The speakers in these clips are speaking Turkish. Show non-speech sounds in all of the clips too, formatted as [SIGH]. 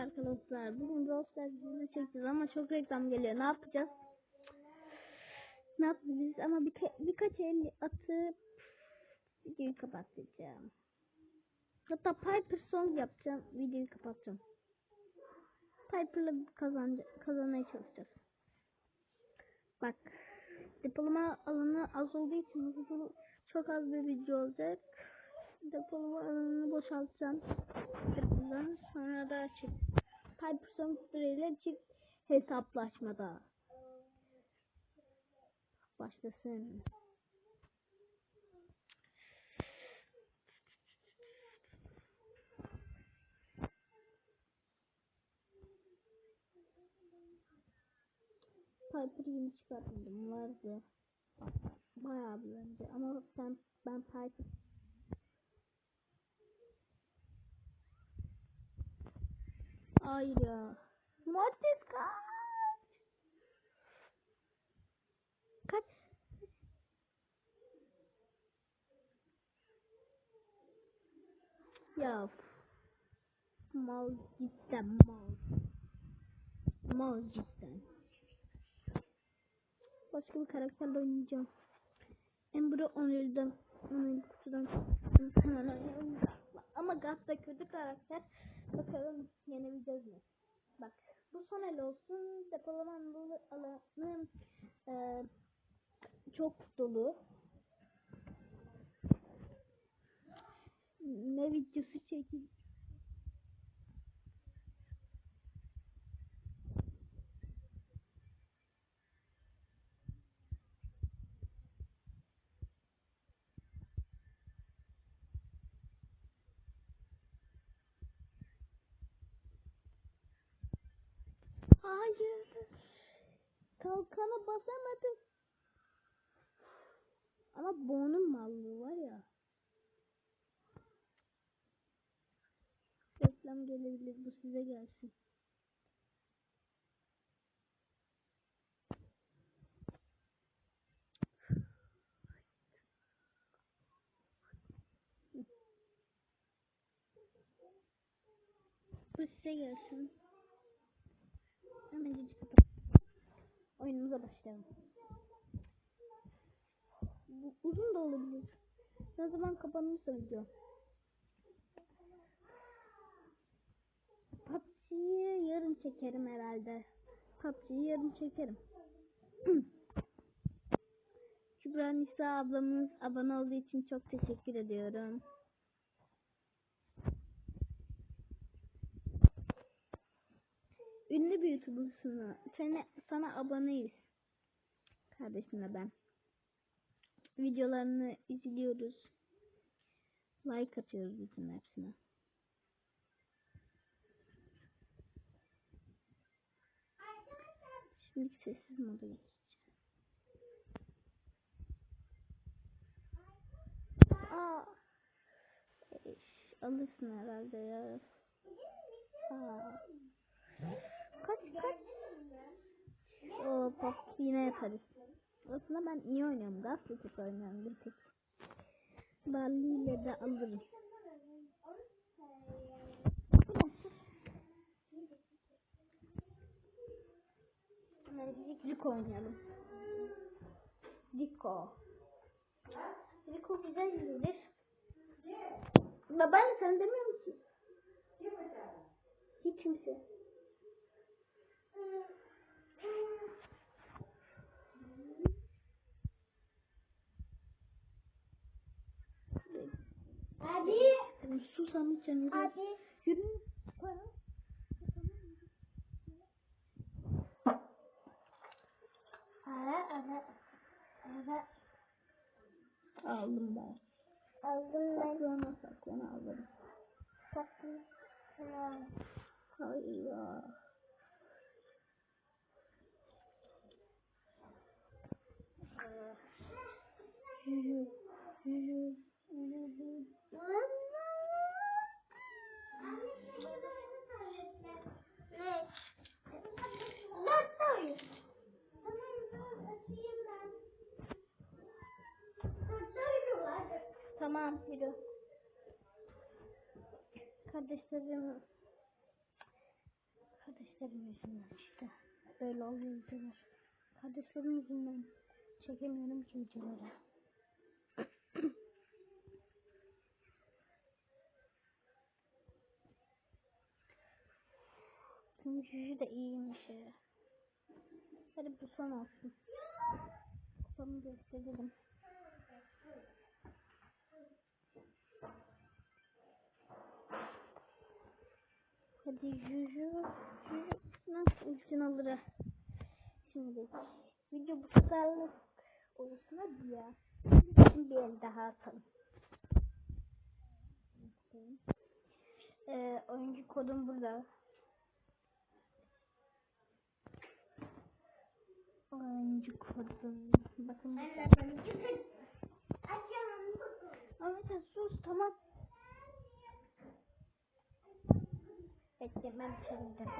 arkadaşlar. Bugün Brawl Stars videosunu çekeceğiz ama çok reklam geliyor. Ne yapacağız? Ne yapacağız? Ama birka birkaç el atıp videoyu kapatacağım. Hatta Piper Song yapacağım. Videoyu kapatacağım. Piper'la kazan kazanmaya çalışacağız. Bak. Depolama alanı az olduğu için çok az bir video olacak. Depolama alanını boşaltacağım. Birazdan sonra da açık. Piper Song ile çift hesaplaşmada. Başlasın. Piper'ı yeni çıkartmadım. Vardı. Bayağı bir önce. Ama ben, ben Piper Hayır ya. Mortis kaç. Kaç. Ya. Mal cidden mal. Mal cidden. Başka bir karakterle oynayacağım. Ember'ı onurdan onurlu kutudan. [LAUGHS] Ama Gat da kötü karakter. Bakalım yenebileceğiz mi? Bak bu son el olsun. Depolama alanı e, çok dolu. Ne videosu çekil? Hayır. Kalkana basamadım. Ama Bo'nun mallığı var ya. Reklam gelebilir. Bu size gelsin. Bu size gelsin. Hemen gidip. Oyunumuza başlayalım. Bu uzun da olabilir. Ne zaman kapanırsa video. PUBG'yi yarın çekerim herhalde. PUBG'yi yarın çekerim. [CLEARS THROAT] Kübra Nisa ablamız abone olduğu için çok teşekkür ediyorum. Ünlü bir YouTuber'sın. Sana, sana aboneyiz. Kardeşimle ben. Videolarını izliyoruz. Like atıyoruz bütün hepsine. Şimdi sessiz moda geçeceğim. Aa. Alırsın herhalde ya. Aa. Kaç kaç. Oo bak yine yaparız. Aslında ben iyi oynuyorum. Gazete oynuyorum bir tek. Barley ile de alırım. Rico oynayalım. Rico. Rico güzel gelir. Babaanne sen demiyor musun? Hiç kimse. Hadi. Susamayacağım yürü. Hadi. Yürü. Ara ara. Ara. Aldım ben. Aldım ben. Saklana saklana alırım. Saklı. Tamam. Hayır ya. Yürü. Yürü. Yürü. Ne? Ben söyle. Tamam yürü. Kardeşlerim kardeşlerim yüzünden işte. Böyle oluyor videolar. Kardeşlerim yüzünden çekemiyorum ki videoları. Senin cücü de iyiymiş. Hadi bu son olsun. Kupamı gösterelim. Juju. Juju nasıl ultin alır? Şimdi video bu kadarlık olsun hadi ya. Bir el daha atalım. Ee, oyuncu kodum burada. Oyuncu kodum. Bakın burada. Ahmet sen sus tamam. Bekle ben içeri gidelim.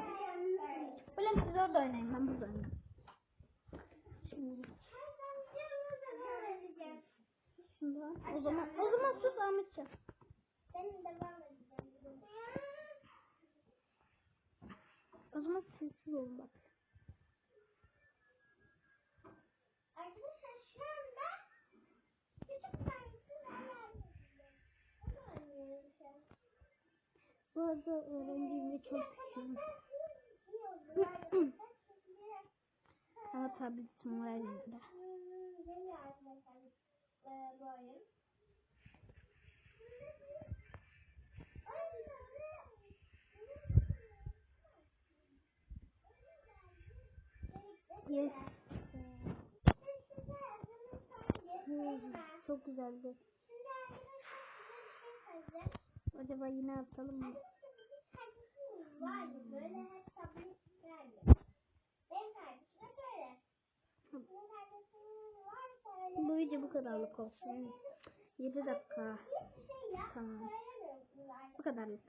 Ulan siz orada oynayın ben burada oynayayım. Şimdi şundan. O zaman o zaman sus Ahmetciğim. Benim devam edeceğim. O zaman sessiz olun bak. Bu arada öğrendiğimde çok küçüğüm. [CLEARS THROAT] Ama tabletim var elimde. Yes. Hmm, çok güzeldi. Acaba yine atalım mı? Bu video bu kadarlık olsun. 7 dakika. Şey. Tamam. Bu kadarlık.